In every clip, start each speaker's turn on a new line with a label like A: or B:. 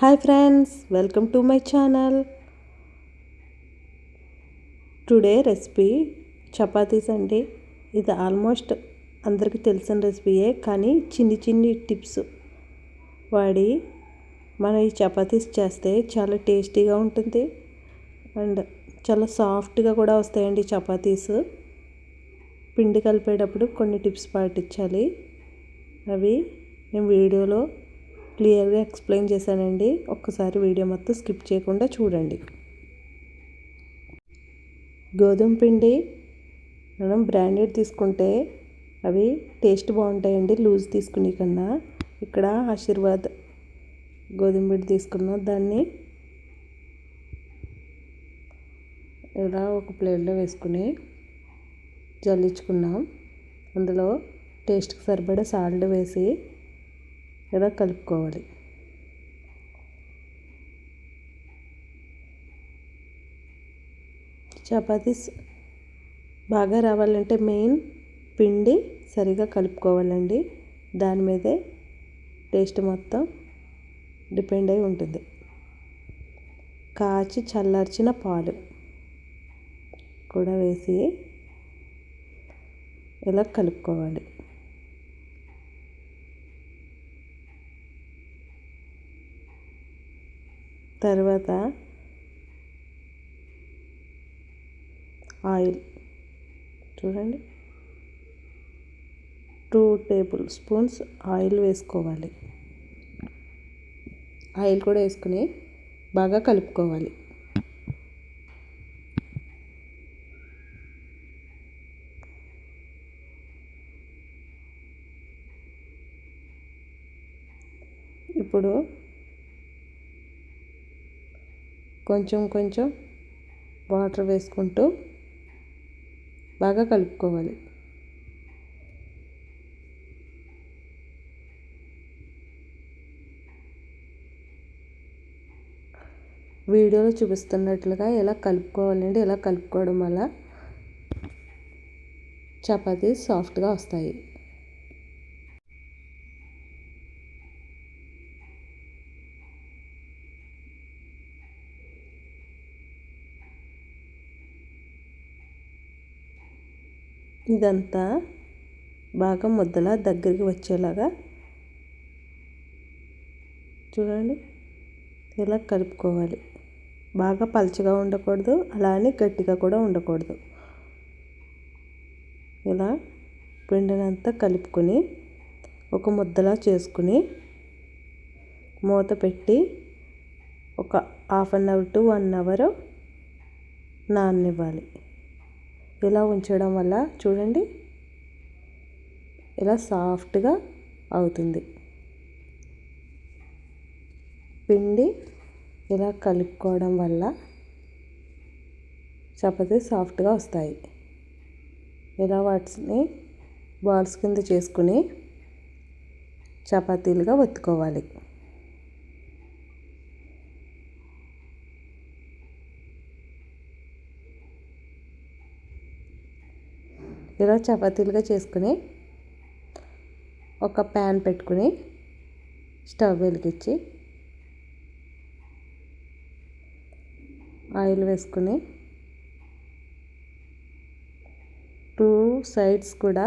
A: Hi friends welcome to my channel. Today recipe chapatis అండి ఇది almost అందరికీ తెలిసిన రెసిపీయే కానీ చిన్ని చిన్ని టిప్స్ వాడి మనం ఈ చపాతీస్ చేస్తే చాలా టేస్టీగా ఉంటుంది. అండ్ చాలా సాఫ్ట్గా కూడా వస్తాయండి చపాతీస్. పిండి కలిపేటప్పుడు కొన్ని టిప్స్ పాటించాలి. అవి నేను వీడియోలో క్లియర్గా ఎక్స్ప్లెయిన్ చేశానండి. ఒక్కసారి వీడియో మొత్తం స్కిప్ చేయకుండా చూడండి. గోధుమ పిండి మనం బ్రాండెడ్ తీసుకుంటే అవి టేస్ట్ బాగుంటాయండి లూజ్ తీసుకునే కన్నా. ఇక్కడ ఆశీర్వాద్ గోధుమ పిండి తీసుకున్నాం దాన్ని ఇలా ఒక ప్లేట్లో వేసుకుని జల్లించుకున్నాం. అందులో టేస్ట్కి సరిపడా సాల్ట్ వేసి ఇలా కలుపుకోవాలి. చపాతీస్ బాగా రావాలంటే మెయిన్ పిండి సరిగా కలుపుకోవాలండి. దాని మీదే టేస్ట్ మొత్తం డిపెండ్ అయి ఉంటుంది. కాచి చల్లార్చిన పాలు కూడా వేసి ఇలా కలుపుకోవాలి? తర్వాత ఆయిల్ చూడండి. టూ టేబుల్ స్పూన్స్ ఆయిల్ వేసుకోవాలి. ఆయిల్ కూడా వేసుకుని బాగా కలుపుకోవాలి. ఇప్పుడు కొంచెం కొంచెం వాటర్ వేసుకుంటూ బాగా కలుపుకోవాలి. వీడియోలో చూపిస్తున్నట్లుగా ఎలా కలుపుకోవాలంటే ఇలా కలుపుకోవడం వల్ల చపాతీ సాఫ్ట్గా వస్తాయి. ఇదంతా బాగా ముద్దలా దగ్గరికి వచ్చేలాగా చూడండి ఇలా కలుపుకోవాలి. బాగా పలచగా ఉండకూడదు అలానే గట్టిగా కూడా ఉండకూడదు. ఇలా పిండినంతా కలుపుకొని ఒక ముద్దలా చేసుకుని మూత పెట్టి ఒక half an hour to one hour నాననివ్వాలి. ఇలా ఉంచడం వల్ల చూడండి ఇలా సాఫ్ట్గా అవుతుంది. పిండి ఇలా కలుపుకోవడం వల్ల చపాతీ సాఫ్ట్గా వస్తాయి. ఇలా వాటిని బాల్స్ కింద చేసుకుని చపాతీలుగా ఒత్తుకోవాలి. ఇలా చపాతీలుగా చేసుకుని ఒక ప్యాన్ పెట్టుకుని స్టవ్ వెలిగించి ఆయిల్ వేసుకుని టూ సైడ్స్ కూడా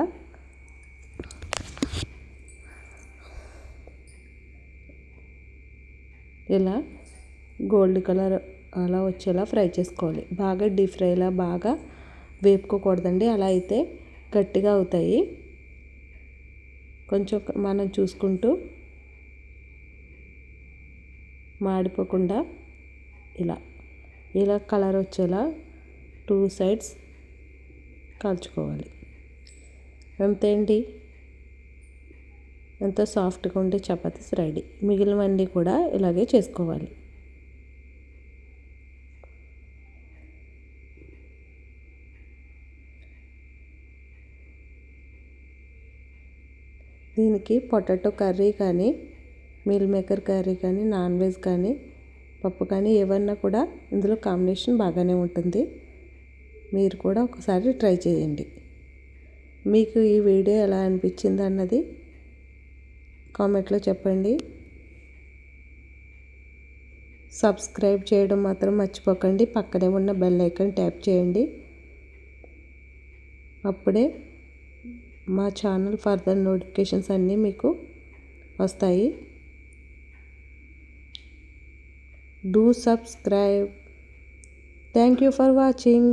A: ఇలా గోల్డ్ కలర్ అలా వచ్చేలా ఫ్రై చేసుకోవాలి. బాగా డీప్ ఫ్రైలా బాగా వేపుకోకూడదండి. అలా అయితే గట్టిగా అవుతాయి. కొంచెం మనం చూసుకుంటూ మాడిపోకుండా ఇలా ఇలా కలర్ వచ్చేలా టూ సైడ్స్ కాల్చుకోవాలి. అంతేంటి అండి. ఎంతో సాఫ్ట్గా ఉండే చపాతీస్ రెడీ. మిగిలినవన్నీ కూడా ఇలాగే చేసుకోవాలి. దీనికి పొటాటో కర్రీ కానీ మీల్ మేకర్ కర్రీ కానీ నాన్ వెజ్ కానీ పప్పు కానీ ఏమన్నా కూడా ఇందులో కాంబినేషన్ బాగానే ఉంటుంది. మీరు కూడా ఒకసారి ట్రై చేయండి. మీకు ఈ వీడియో ఎలా అనిపించింది అన్నది కామెంట్లో చెప్పండి. సబ్స్క్రైబ్ చేయడం మాత్రం మర్చిపోకండి. పక్కనే ఉన్న బెల్ ఐకాన్ ట్యాప్ చేయండి. అప్పుడే మా ఛానల్ ఫర్దర్ నోటిఫికేషన్స్ అన్నీ మీకు వస్తాయి. Do subscribe thank you for watching